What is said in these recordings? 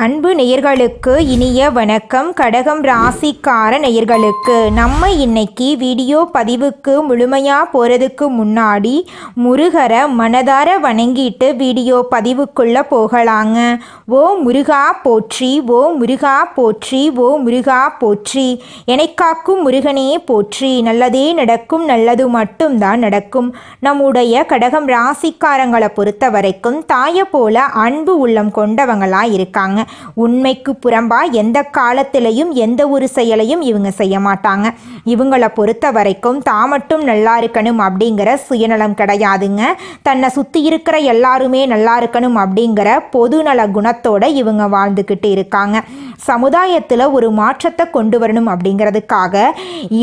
அன்பு நேயர்களுக்கு இனிய வணக்கம். கடகம் ராசிக்கார நேயர்களுக்கு நம்ம இன்னைக்கு வீடியோ பதிவுக்கு முழுமையாக போகிறதுக்கு முன்னாடி முருகரை மனதார வணங்கிட்டு வீடியோ பதிவுக்குள்ளே போகலாங்க. ஓ முருகா போற்றி ஓ முருகா போற்றி ஓ முருகா போற்றி. எனக்காக்கும் முருகனே போற்றி. நல்லதே நடக்கும் நல்லது மட்டும்தான் நடக்கும். நம்முடைய கடகம் ராசிக்காரங்களை பொறுத்த வரைக்கும் தாயை போல அன்பு உள்ளம் கொண்டவங்களாக இருக்காங்க உண்மைக்கு புறம்பா எந்த காலத்திலையும் எந்த ஒரு செயலையும் இவங்க செய்ய மாட்டாங்க. இவங்களை பொறுத்த வரைக்கும் தான் மட்டும் நல்லா இருக்கணும் அப்படிங்கிற சுயநலம் கிடையாதுங்க. தன்னை சுற்றி இருக்கிற எல்லாருமே நல்லா இருக்கணும் அப்படிங்கிற பொதுநல குணத்தோட இவங்க வாழ்ந்துக்கிட்டு இருக்காங்க. சமுதாயத்தில் ஒரு மாற்றத்தை கொண்டு வரணும் அப்படிங்கிறதுக்காக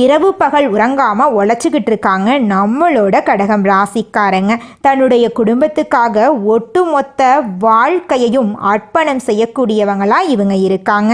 இரவு பகல் உறங்காமல் உழைச்சிக்கிட்டு இருக்காங்க நம்மளோட கடகம் ராசிக்காரங்க. தன்னுடைய குடும்பத்துக்காக ஒட்டுமொத்த வாழ்க்கையையும் அர்ப்பணம் செய்யக்கூடியவங்களாக இவங்க இருக்காங்க.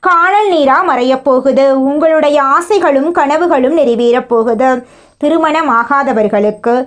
காணல் நீரா மறையப் போகுது. உங்களுடைய ஆசைகளும் கனவுகளும் நிறைவேறப் போகுது. திருமணம் ஆகாதவர்களுக்கு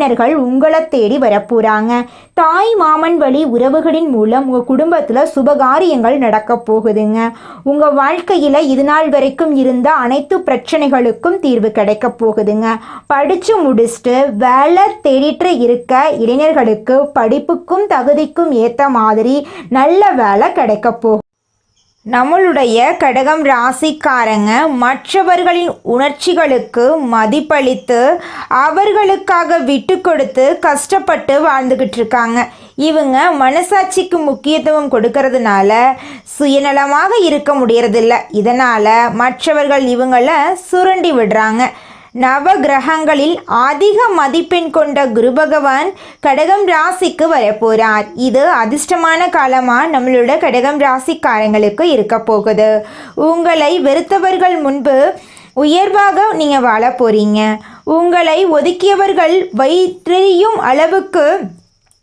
உறவினர்கள் உங்களை தேடி வரப்போறாங்க. தாய் மாமன் வழி உறவுகளின் மூலம் உங்கள் குடும்பத்தில் சுபகாரியங்கள் நடக்க போகுதுங்க. உங்கள் வாழ்க்கையில் இது நாள் வரைக்கும் இருந்த அனைத்து பிரச்சனைகளுக்கும் தீர்வு கிடைக்க போகுதுங்க. படித்து முடிச்சுட்டு வேலை தேடிட்டு இருக்க இளைஞர்களுக்கு படிப்புக்கும் தகுதிக்கும் ஏற்ற மாதிரி நல்ல வேலை கிடைக்க போகுது. நம்மளுடைய கடகம் ராசிக்காரங்க மற்றவர்களின் உணர்ச்சிகளுக்கு மதிப்பளித்து அவர்களுக்காக விட்டு கொடுத்து கஷ்டப்பட்டு வாழ்ந்துக்கிட்டு இருக்காங்க. இவங்க மனசாட்சிக்கு முக்கியத்துவம் கொடுக்கறதுனால சுயநலமாக இருக்க முடியறதில்ல. இதனால் மற்றவர்கள் இவங்கள சுரண்டி விடுறாங்க. நவ கிரகங்களில் அதிக மதிப்பெண் கொண்ட குரு பகவான் கடகம் ராசிக்கு வரப்போறார். இது அதிர்ஷ்டமான காலமாக நம்மளோட கடகம் ராசிக்காரங்களுக்கு இருக்க போகுது. உங்களை வெறுத்தவர்கள் முன்பு உயர்வாக நீங்கள் வாழ போறீங்க. உங்களை ஒதுக்கியவர்கள் வைத்தெறியும் அளவுக்கு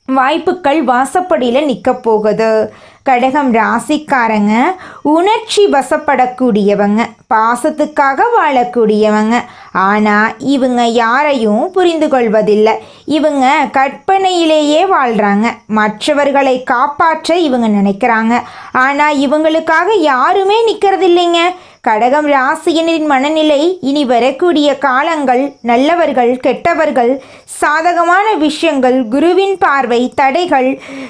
வாய்ப்புகள் வாசப்படியில் நிற்க போகுது. கடகம் ராசிக்காரங்க உணர்ச்சி வசப்படக்கூடியவங்க பாசத்துக்காக வாழக்கூடியவங்க. ஆனால் இவங்க யாரையும் புரிந்து கொள்வதில்லை. இவங்க கற்பனையிலேயே வாழ்கிறாங்க மற்றவர்களை காப்பாற்ற இவங்க நினைக்கிறாங்க. ஆனால் இவங்களுக்காக யாருமே நிற்கிறதில்லைங்க கடகம் ராசியினரின் மனநிலை இனி வரக்கூடிய காலங்கள் நல்லவர்கள் கெட்டவர்கள் சாதகமான விஷயங்கள் குருவின் பார்வை தடைகள்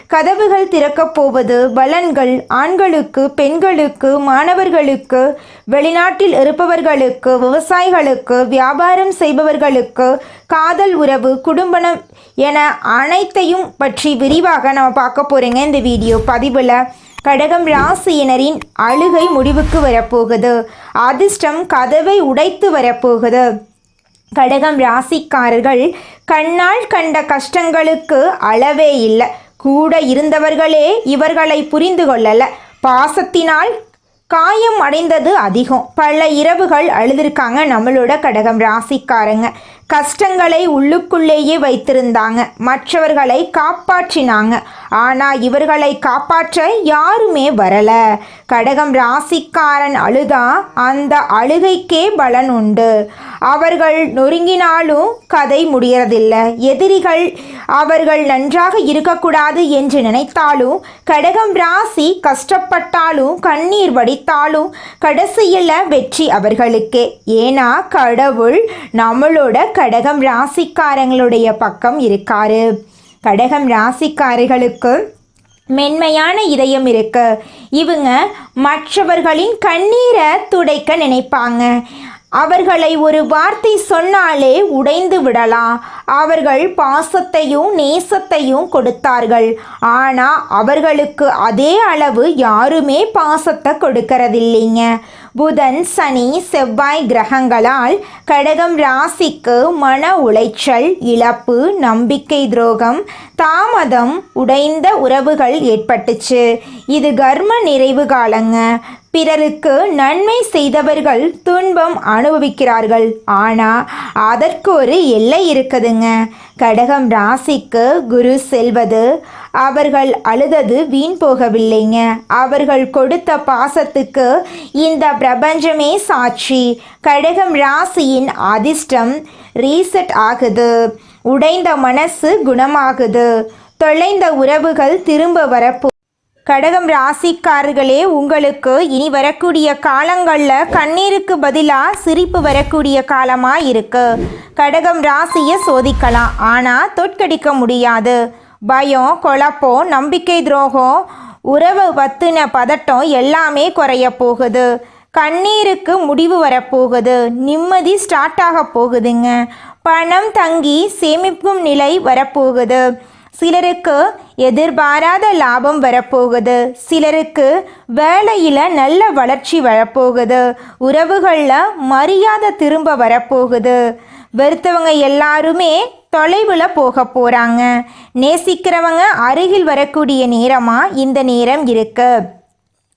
கதவுகள் திறக்கப் போவது பலன்கள் ஆண்களுக்கு பெண்களுக்கு மாணவர்களுக்கு வெளிநாட்டில் இருப்பவர்களுக்கு விவசாயிகளுக்கு வியாபாரம் செய்பவர்களுக்கு காதல் உறவு குடும்பம் என அனைத்தையும் பற்றி விரிவாக நம்ம பார்க்க போகிறேங்க இந்த வீடியோ பதிவில். கடகம் ராசியினரின் அழுகை முடிவுக்கு வரப்போகுது. அதிர்ஷ்டம் கதவை உடைத்து வரப்போகுது. கடகம் ராசிக்காரர்கள் கண்ணால் கண்ட கஷ்டங்களுக்கு அளவே இல்லை. கூட இருந்தவர்களே இவர்களை புரிந்து கொள்ளல. பாசத்தினால் காயம் அடைந்தது அதிகம். பல இரவுகள் அழுதிருக்காங்க நம்மளோட கடகம் ராசிக்காரங்க. கஷ்டங்களை உள்ளுக்குள்ளேயே வைத்திருந்தாங்க. மற்றவர்களை காப்பாற்றினாங்க. ஆனால் இவர்களை காப்பாற்ற யாருமே வரல. கடகம் ராசிக்காரன் அழுதா அந்த அழுகைக்கே பலன் உண்டு. அவர்கள் நொறுங்கினாலும் கதை முடியறதில்லை. எதிரிகள் அவர்கள் நன்றாக இருக்கக்கூடாது என்று நினைத்தாலும் கடகம் ராசி கஷ்டப்பட்டாலும் கண்ணீர் வடித்தாலும் கடைசியில் வெற்றி அவர்களுக்கே. ஏன்னா கடவுள் நம்மளோட கடகம் ராசிக்காரங்களுடைய பக்கம் இருக்காரு. கடகம் ராசிக்காரர்களுக்கு மென்மையான இதயம் இருக்கு. இவங்க மற்றவர்களின் கண்ணீரை துடைக்க நினைப்பாங்க. அவர்களை ஒரு வார்த்தை சொன்னாலே உடைந்து விடலாம். அவர்கள் பாசத்தையும் நேசத்தையும் கொடுத்தார்கள். ஆனால் அவர்களுக்கு அதே அளவு யாருமே பாசத்தை கொடுக்கறதில்லைங்க. புதன் சனி செவ்வாய் கிரகங்களால் கடகம் ராசிக்கு மன உளைச்சல் இழப்பு நம்பிக்கை துரோகம் தாமதம் உடைந்த உறவுகள் ஏற்பட்டுச்சு. இது கர்ம நிறைவு காலங்க. பிறருக்கு நன்மை செய்தவர்கள் துன்பம் அனுபவிக்கிறார்கள். ஆனால் அதற்கு ஒரு எல்லை இருக்குதுங்க. கடகம் ராசிக்கு குரு செல்வது. அவர்கள் அழுதது வீண் போகவில்லைங்க. அவர்கள் கொடுத்த பாசத்துக்கு இந்த பிரபஞ்சமே சாட்சி. கடகம் ராசியின் அதிர்ஷ்டம் ரீசெட் ஆகுது. உடைந்த மனசு குணமாகுது. தொலைந்த உறவுகள் திரும்ப வரப்போ கடகம் ராசிக்காரர்களே உங்களுக்கு இனி வரக்கூடிய காலங்களில் கண்ணீருக்கு பதிலாக சிரிப்பு வரக்கூடிய காலமாக இருக்கு. கடகம் ராசியை சோதிக்கலாம். ஆனால் தோற்கடிக்க முடியாது. பயம் குழப்பம் நம்பிக்கை துரோகம் உறவு பத்தின பதட்டம் எல்லாமே குறைய போகுது. கண்ணீருக்கு முடிவு வரப்போகுது. நிம்மதி ஸ்டார்ட் ஆக போகுதுங்க. பணம் தங்கி சேமிக்கும் நிலை வரப்போகுது. சிலருக்கு எதிர்பாராத லாபம் வரப்போகுது. சிலருக்கு வேலையில் நல்ல வளர்ச்சி வரப்போகுது. உறவுகளில் மரியாதை திரும்ப வரப்போகுது. வெறுத்தவங்க எல்லாருமே தொலைவில் போக போகிறாங்க நேசிக்கிறவங்க அருகில் வரக்கூடிய நேரமாக இந்த நேரம் இருக்கு.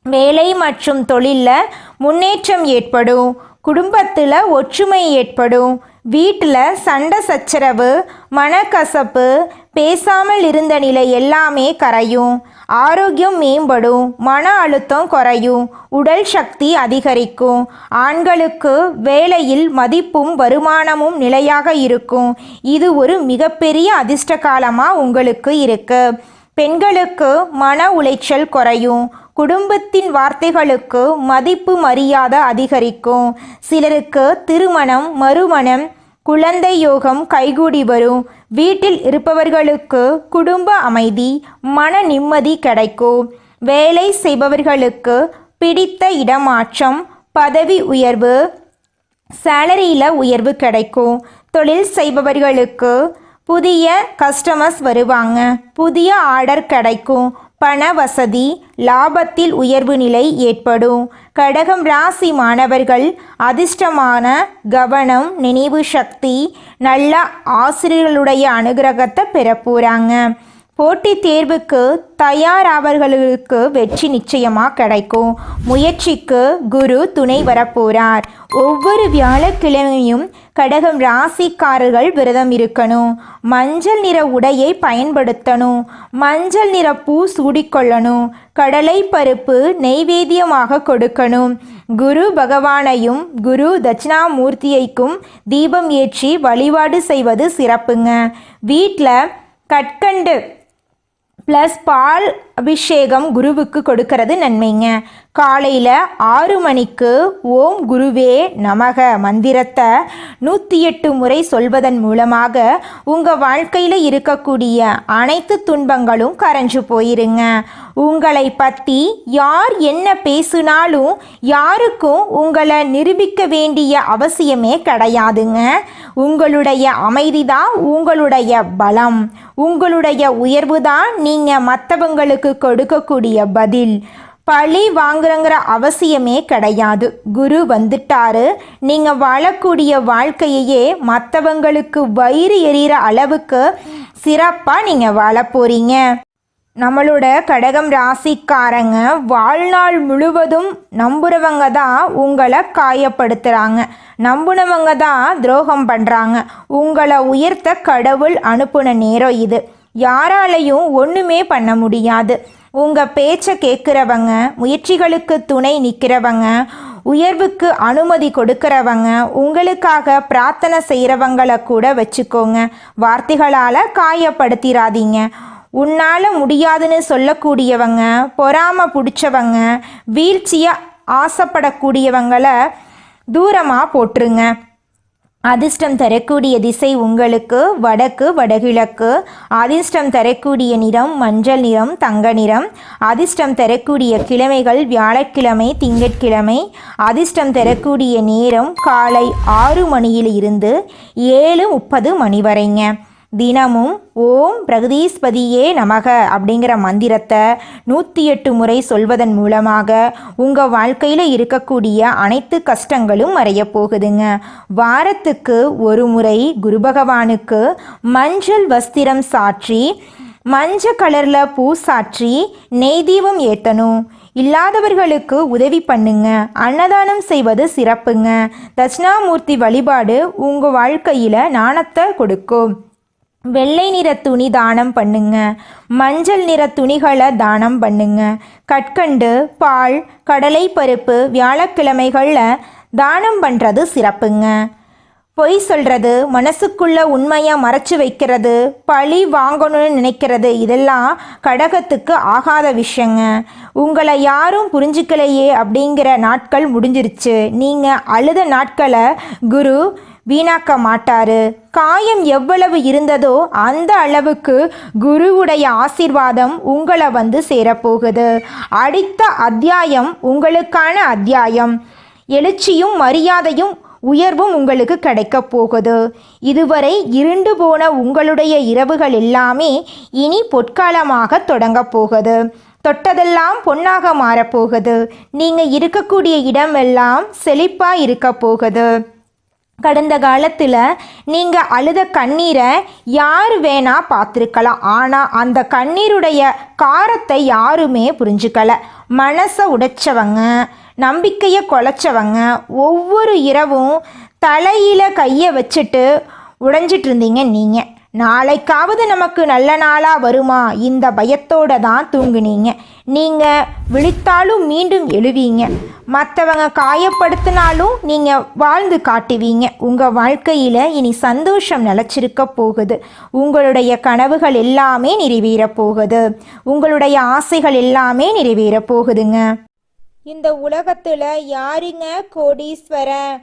வேலை மற்றும் தொழிலில் முன்னேற்றம் ஏற்படும். குடும்பத்தில் ஒற்றுமை ஏற்படும். வீட்டில் சண்டை சச்சரவு மனக்கசப்பு பேசாமல் இருந்த நிலை எல்லாமே கரையும். ஆரோக்கியம் மேம்படும் மன அழுத்தம் குறையும் உடல் சக்தி அதிகரிக்கும். ஆண்களுக்கு வேலையில் மதிப்பும் வருமானமும் நிலையாக இருக்கும். இது ஒரு மிகப்பெரிய அதிர்ஷ்ட காலமாக உங்களுக்கு இருக்கு. பெண்களுக்கு மன உளைச்சல் குறையும் குடும்பத்தின் வார்த்தைகளுக்கு மதிப்பு மரியாதை அதிகரிக்கும். சிலருக்கு திருமணம் மறுமணம் குழந்தை யோகம் கைகூடி வரும். வீட்டில் இருப்பவர்களுக்கு குடும்ப அமைதி மன நிம்மதி கிடைக்கும். வேலை செய்பவர்களுக்கு பிடித்த இடமாற்றம் பதவி உயர்வு சேலரியில் உயர்வு கிடைக்கும். தொழில் செய்பவர்களுக்கு புதிய கஸ்டமர்ஸ் வருவாங்க. புதிய ஆர்டர் கிடைக்கும். பண வசதி லாபத்தில் உயர்வு நிலை ஏற்படும். கடகம் ராசி மாணவர்கள் அதிர்ஷ்டமான கவனம் நினைவு சக்தி நல்ல ஆசிரியர்களுடைய அனுகிரகத்தை பெற போகிறாங்க போட்டித் தேர்வுக்கு தயாராவர்களுக்கு வெற்றி நிச்சயமாக கிடைக்கும். முயற்சிக்கு குரு துணை வரப்போகிறார் ஒவ்வொரு வியாழக்கிழமையும் கடகம் ராசிக்காரர்கள் விரதம் இருக்கணும். மஞ்சள் நிற உடையை பயன்படுத்தணும். மஞ்சள் நிற பூ சூடிக்கொள்ளணும். கடலை பருப்பு நெய்வேத்தியமாக கொடுக்கணும். குரு பகவானையும் குரு தட்சிணாமூர்த்தியைக்கும் தீபம் ஏற்றி வழிபாடு செய்வது சிறப்புங்க. வீட்டில் கற்கண்டு ப்ளஸ் பால் அபிஷேகம் குருவுக்கு கொடுக்கறது நன்மைங்க. காலையில் ஆறு மணிக்கு ஓம் குருவே நமக மந்திரத்தை நூற்றி எட்டு முறை சொல்வதன் மூலமாக உங்கள் வாழ்க்கையில் இருக்கக்கூடிய அனைத்து துன்பங்களும் கரைஞ்சு போயிருங்க. உங்களை பற்றி யார் என்ன பேசினாலும் யாருக்கும் உங்களை நிரூபிக்க வேண்டிய அவசியமே கிடையாதுங்க. உங்களுடைய அமைதி தான் உங்களுடைய பலம். உங்களுடைய உயர்வு தான் நீங்கள் மற்றவங்களுக்கு கொடுக்கக்கூடிய பதில். பழி வாங்குறங்கிற அவசியமே கிடையாது. குரு வந்துட்டாரு. நீங்கள் வாழக்கூடிய வாழ்க்கையையே மற்றவங்களுக்கு வயிறு எறிகிற அளவுக்கு சிறப்பாக நீங்கள் வாழ போகிறீங்க நம்மளோட கடகம் ராசிக்காரங்க வாழ்நாள் முழுவதும் நம்புறவங்க தான் உங்களை காயப்படுத்துகிறாங்க நம்புனவங்க தான் துரோகம் பண்ணுறாங்க உங்களை உயர்த்த கடவுள் அனுப்புன நேரம் இது. யாராலையும் ஒன்றுமே பண்ண முடியாது. உங்கள் பேச்சை கேட்குறவங்க முயற்சிகளுக்கு துணை நிற்கிறவங்க உயர்வுக்கு அனுமதி கொடுக்கிறவங்க உங்களுக்காக பிரார்த்தனை செய்கிறவங்களை கூட வச்சுக்கோங்க. வார்த்தைகளால் காயப்படுத்திடாதீங்க உன்னால் முடியாதுன்னு சொல்லக்கூடியவங்க பொறாம பிடிச்சவங்க வீழ்ச்சியை ஆசைப்படக்கூடியவங்கள தூரமாக போட்டுருங்க அதிர்ஷ்டம் தரக்கூடிய திசை உங்களுக்கு வடக்கு வடகிழக்கு. அதிர்ஷ்டம் தரக்கூடிய நிறம் மஞ்சள் நிறம் தங்க நிறம். அதிர்ஷ்டம் தரக்கூடிய கிழமைகள் வியாழக்கிழமை திங்கட்கிழமை. அதிர்ஷ்டம் தரக்கூடிய நேரம் காலை ஆறு மணியில் இருந்து ஏழு முப்பது மணி வரைங்க. தினமும் ஓம் பிரகதீஸ்பதியே நமக அப்படிங்கிற மந்திரத்தை நூற்றி எட்டு முறை சொல்வதன் மூலமாக உங்கள் வாழ்க்கையில் இருக்கக்கூடிய அனைத்து கஷ்டங்களும் மறைய போகுதுங்க. வாரத்துக்கு ஒரு முறை குரு பகவானுக்கு மஞ்சள் வஸ்திரம் சாற்றி மஞ்சள் கலரில் பூ சாற்றி நெய் தீபம் ஏற்றணும் இல்லாதவர்களுக்கு உதவி பண்ணுங்க. அன்னதானம் செய்வது சிறப்புங்க. தட்சிணாமூர்த்தி வழிபாடு உங்கள் வாழ்க்கையில் நாணத்தை கொடுக்கும். வெள்ளை நிற துணி தானம் பண்ணுங்க. மஞ்சள் நிற துணிகளை தானம் பண்ணுங்க. கற்கண்டு பால் கடலை பருப்பு வியாழக்கிழமைகளில் தானம் பண்ணுறது சிறப்புங்க. பொய் சொல்கிறது மனசுக்குள்ள உண்மையாக மறைச்சு வைக்கிறது பழி வாங்கணும்னு நினைக்கிறது இதெல்லாம் கடகத்துக்கு ஆகாத விஷயங்க. உங்களை யாரும் புரிஞ்சுக்கலையே அப்படிங்கிற நாட்கள் முடிஞ்சிருச்சு. நீங்கள் அழுத நாட்களை குரு வீணாக்க மாட்டாரு காயம் எவ்வளவு இருந்ததோ அந்த அளவுக்கு குருவுடைய ஆசீர்வாதம் உங்களை வந்து சேரப்போகுது. அடுத்த அத்தியாயம் உங்களுக்கான அத்தியாயம். எழுச்சியும் மரியாதையும் உயர்வும் உங்களுக்கு கிடைக்கப் போகுது. இதுவரை இருண்டு போன உங்களுடைய இரவுகள் எல்லாமே இனி பொற்காலமாக தொடங்கப் போகுது. தொட்டதெல்லாம் பொன்னாக மாறப்போகுது நீங்கள் இருக்கக்கூடிய இடமெல்லாம் செழிப்பாக இருக்க போகுது. கடந்த காலத்தில் நீங்கள் அழுத கண்ணீரை யார் வேணா பார்த்துருக்கலாம். ஆனால் அந்த கண்ணீருடைய காரத்தை யாருமே புரிஞ்சுக்கலை. மனசை உடைச்சவங்க நம்பிக்கையை குலைச்சவங்க ஒவ்வொரு இரவும் தலையில் கையை வச்சுட்டு உடைஞ்சிட்டு இருந்தீங்க நீங்கள் நாளைக்காவது நமக்கு நல்ல நாளாக வருமா? இந்த பயத்தோட தான் தூங்குனீங்க. நீங்கள் விழித்தாலும் மீண்டும் எழுவீங்க. மற்றவங்க காயப்படுத்தினாலும் நீங்கள் வாழ்ந்து காட்டுவீங்க. உங்கள் வாழ்க்கையில் இனி சந்தோஷம் நிலச்சிருக்க போகுது. உங்களுடைய கனவுகள் எல்லாமே நிறைவேறப் போகுது. உங்களுடைய ஆசைகள் எல்லாமே நிறைவேறப் போகுதுங்க. இந்த உலகத்தில் யாருங்க கோடீஸ்வரன்?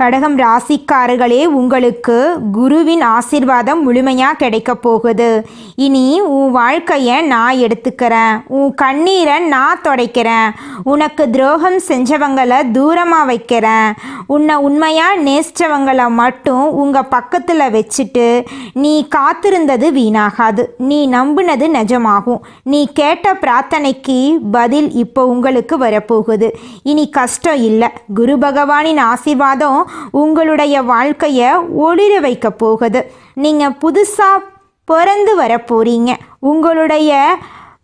கடகம் ராசிக்காரர்களே உங்களுக்கு குருவின் ஆசிர்வாதம் முழுமையாக கிடைக்க போகுது. இனி உன் வாழ்க்கையை நான் எடுத்துக்கிறேன். உன் கண்ணீரை நான் தொடைக்கிறேன். உனக்கு துரோகம் செஞ்சவங்களை தூரமாக வைக்கிறேன். உன்னை உண்மையாக நேசித்தவங்களை மட்டும் உங்கள் பக்கத்தில் வச்சுட்டு நீ காத்திருந்தது வீணாகாது. நீ நம்பினது நிஜமாகும். நீ கேட்ட பிரார்த்தனைக்கு பதில் இப்போ உங்களுக்கு வரப்போகுது. இனி கஷ்டம் இல்லை. குரு பகவானின் ஆசீர்வாதம் உங்களுடைய வாழ்க்கையை ஒளிர வைக்க போகுது. நீங்கள் புதுசாக பிறந்து வர போகிறீங்க உங்களுடைய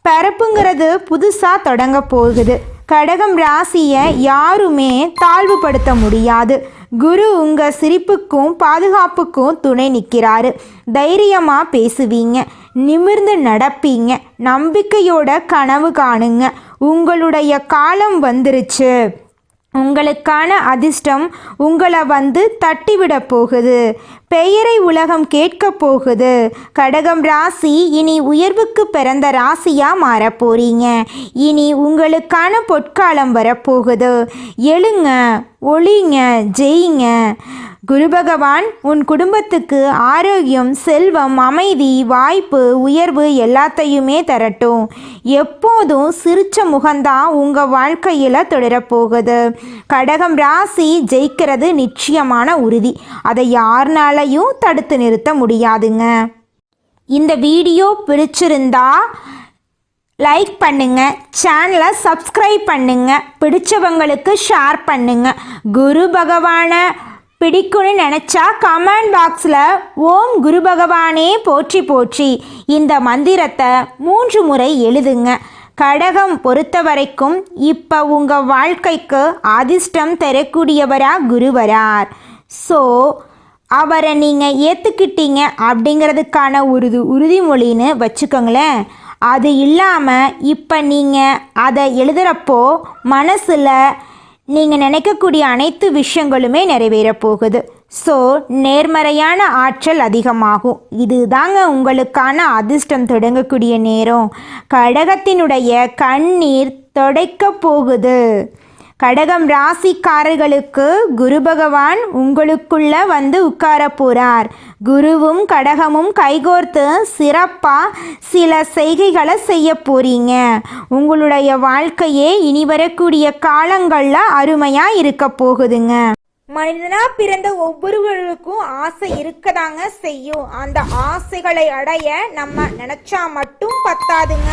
பிறப்புங்கிறது புதுசாக தொடங்க போகுது. கடகம் ராசியை யாருமே தாழ்வுபடுத்த முடியாது. குரு உங்கள் சிரிப்புக்கும் பாதுகாப்புக்கும் துணை நிற்கிறாரு தைரியமாக பேசுவீங்க. நிமிர்ந்து நடப்பீங்க. நம்பிக்கையோட கனவு காணுங்க. உங்களுடைய காலம் வந்துருச்சு. உங்களுக்கான அதிர்ஷ்டம் உங்களை வந்து தட்டிவிட போகுது. பெயரை உலகம் கேட்கப் போகுது. கடகம் ராசி இனி உயர்வுக்கு பிறந்த ராசியாக மாறப் போகிறீங்க இனி உங்களுக்கான பொற்காலம் வரப்போகுது எழுங்க ஒளிங்க ஜெயிங்க. குரு பகவான் உன் குடும்பத்துக்கு ஆரோக்கியம் செல்வம் அமைதி வாய்ப்பு உயர்வு எல்லாத்தையுமே தரட்டும். எப்போதும் சிரிச்ச முகம்தான் உங்கள் வாழ்க்கையில் தொடரப்போகுது கடகம் ராசி ஜெயிக்கிறது நிச்சயமான உறுதி. அதை எதையும் தடுத்து நிறுத்த முடியாதுங்க. இந்த வீடியோ பிடிச்சிருந்தா லைக் பண்ணுங்க சேனலை சப்ஸ்கிரைப் பண்ணுங்க பிடிச்சவங்களுக்கு ஷேர் பண்ணுங்க. குரு பகவானை பிடிக்கும்னு நினச்சா கமெண்ட் பாக்ஸில் ஓம் குரு பகவானே போற்றி போற்றி இந்த மந்திரத்தை மூன்று முறை எழுதுங்க. கடகம் பொறுத்த வரைக்கும் இப்போ உங்கள் வாழ்க்கைக்கு அதிர்ஷ்டம் தரக்கூடியவரா குருவரார். ஸோ அவரை நீங்கள் ஏற்றுக்கிட்டீங்க அப்படிங்கிறதுக்கான உறுதி உறுதிமொழின்னு வச்சுக்கோங்களேன். அது இல்லாமல் இப்போ நீங்கள் அதை எழுதுகிறப்போ மனசில் நீங்கள் நினைக்கக்கூடிய அனைத்து விஷயங்களுமே நிறைவேறப் போகுது. ஸோ நேர்மறையான ஆற்றல் அதிகமாகும். இது தாங்க உங்களுக்கான அதிர்ஷ்டம் தொடங்கக்கூடிய நேரம். கடகத்தினுடைய கண்ணீர் தொடைக்க போகுது. கடகம் ராசிக்காரர்களுக்கு குரு பகவான் உங்களுக்குள்ள வந்து உட்கார போறார். குருவும் கடகமும் கைகோர்த்து சிறப்பாக சில செய்கைகளை செய்ய போறீங்க. உங்களுடைய வாழ்க்கையே இனி வரக்கூடிய காலங்களில் அருமையாக இருக்க போகுதுங்க. மனிதனா பிறந்த ஒவ்வொருவருக்கும் ஆசை இருக்கதாங்க செய்யும். அந்த ஆசைகளை அடைய நம்ம நினைச்சா மட்டும் பத்தாதுங்க.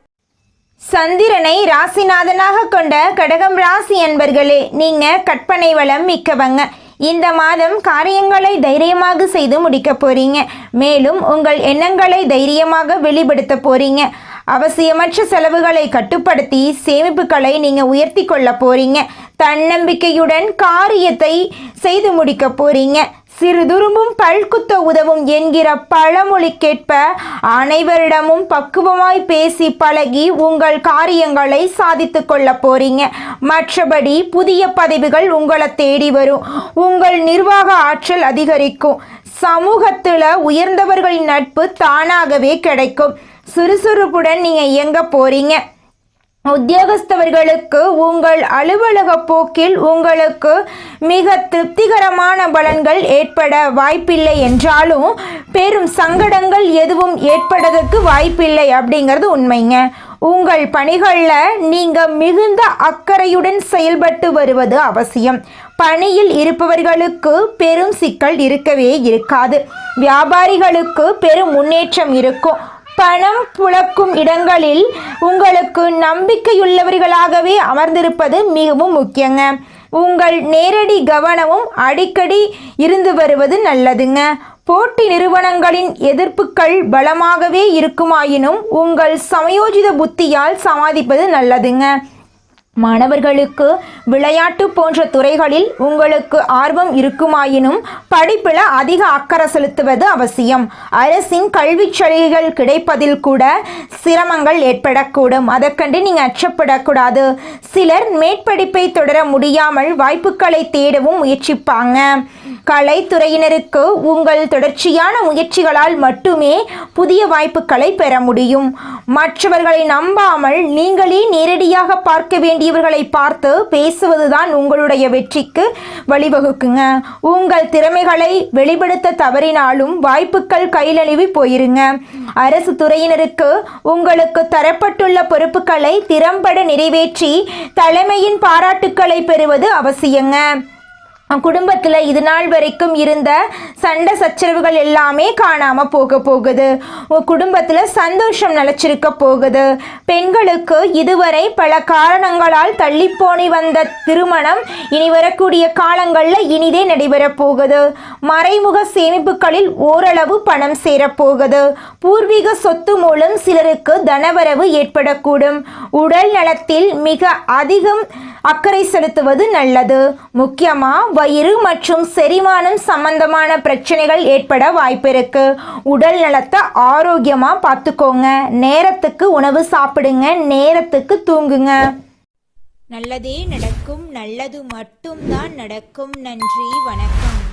சந்திரனை ராசிநாதனாக கொண்ட கடகம் ராசி என்பர்களே நீங்க கற்பனை வளம் மிக்கவங்க. இந்த மாதம் காரியங்களை தைரியமாக செய்து முடிக்க போறீங்க. மேலும் உங்கள் எண்ணங்களை தைரியமாக வெளிப்படுத்த போறீங்க. அவசியமற்ற செலவுகளை கட்டுப்படுத்தி சேமிப்புகளை நீங்க உயர்த்தி கொள்ள போறீங்க. தன்னம்பிக்கையுடன் காரியத்தை செய்து முடிக்க போறீங்க. சிறு துரும்பும் பல்குத்த உதவும் என்கிற பழமொழி கேட்ப அனைவரிடமும் பக்குவமாய் பேசி பழகி உங்கள் காரியங்களை சாதித்து கொள்ள போறீங்க. மற்றபடி புதிய பதவிகள் உங்களை தேடி வரும். உங்கள் நிர்வாக ஆற்றல் அதிகரிக்கும். சமூகத்தில் உயர்ந்தவர்களின் நட்பு தானாகவே கிடைக்கும். சுறுசுறுப்புடன் நீங்கள் எங்கே போகிறீங்க உத்தியோகஸ்தவர்களுக்கு உங்கள் அலுவலக போக்கில் உங்களுக்கு மிக திருப்திகரமான பலன்கள் ஏற்பட வாய்ப்பில்லை என்றாலும் பெரும் சங்கடங்கள் எதுவும் ஏற்படுறதுக்கு வாய்ப்பில்லை அப்படிங்கிறது உண்மைங்க. உங்கள் பணிகளில் நீங்கள் மிகுந்த அக்கறையுடன் செயல்பட்டு வருவது அவசியம். பணியில் இருப்பவர்களுக்கு பெரும் சிக்கல் இருக்கவே இருக்காது. வியாபாரிகளுக்கு பெரும் முன்னேற்றம் இருக்கும். பணம் புழக்கும் இடங்களில் உங்களுக்கு நம்பிக்கையுள்ளவர்களாகவே அமர்ந்திருப்பது மிகவும் முக்கியங்க. உங்கள் நேரடி கவனமும் அடிக்கடி இருந்து வருவது நல்லதுங்க. போட்டி நிறுவனங்களின் எதிர்ப்புகள் பலமாகவே இருக்குமாயினும் உங்கள் சமயோஜித புத்தியால் சமாளிப்பது நல்லதுங்க. மாணவர்களுக்கு விளையாட்டு போன்ற துறைகளில் உங்களுக்கு ஆர்வம் இருக்குமாயினும் படிப்பில் அதிக அக்கறை செலுத்துவது அவசியம். அரசின் கல்வி சலுகைகள் கிடைப்பதில் கூட சிரமங்கள் ஏற்படக்கூடும். அதற்கண்டு நீங்கள் அச்சப்படக்கூடாது. சிலர் மேற்படிப்பை தொடர முடியாமல் வாய்ப்புகளை தேடவும் முயற்சிப்பாங்க. கலைத்துறையினருக்கு உங்கள் தொடர்ச்சியான முயற்சிகளால் மட்டுமே புதிய வாய்ப்புகளை பெற முடியும். மற்றவர்களை நம்பாமல் நீங்களே நேரடியாக பார்க்க வேண்டியவர்களை பார்த்து பேசுவதுதான் உங்களுடைய வெற்றிக்கு வழிவகுக்குங்க. உங்கள் திறமைகளை வெளிப்படுத்த தவறினாலும் வாய்ப்புகள் கையிலழுவி போயிருங்க. அரசு துறையினருக்கு உங்களுக்கு தரப்பட்டுள்ள பொறுப்புகளை திறம்பட நிறைவேற்றி தலைமையின் பாராட்டுக்களை பெறுவது அவசியங்க. குடும்பத்தில் இது நாள் வரைக்கும் இருந்த சண்டை சச்சரவுகள் எல்லாமே காணாமல் போக போகுது. குடும்பத்தில் சந்தோஷம் நிலச்சிருக்க போகுது. பெண்களுக்கு இதுவரை பல காரணங்களால் தள்ளிப்போனி வந்த திருமணம் இனி வரக்கூடிய காலங்களில் இனிதே நடைபெறப் போகுது. மறைமுக சேமிப்புகளில் ஓரளவு பணம் சேரப்போகுது பூர்வீக சொத்து மூலம் சிலருக்கு தனவரவு ஏற்படக்கூடும். உடல் நலத்தில் மிக அதிகம் அக்கறை செலுத்துவது நல்லது. முக்கியமாக வயிறு மற்றும் செரிமானம் சம்பந்தமான பிரச்சனைகள் ஏற்பட வாய்ப்பிருக்கு. உடல் நலத்தை ஆரோக்கியமாக பார்த்துக்கோங்க. நேரத்துக்கு உணவு சாப்பிடுங்க. நேரத்துக்கு தூங்குங்க. நல்லதே நடக்கும். நல்லது மட்டும்தான் நடக்கும். நன்றி. வணக்கம்.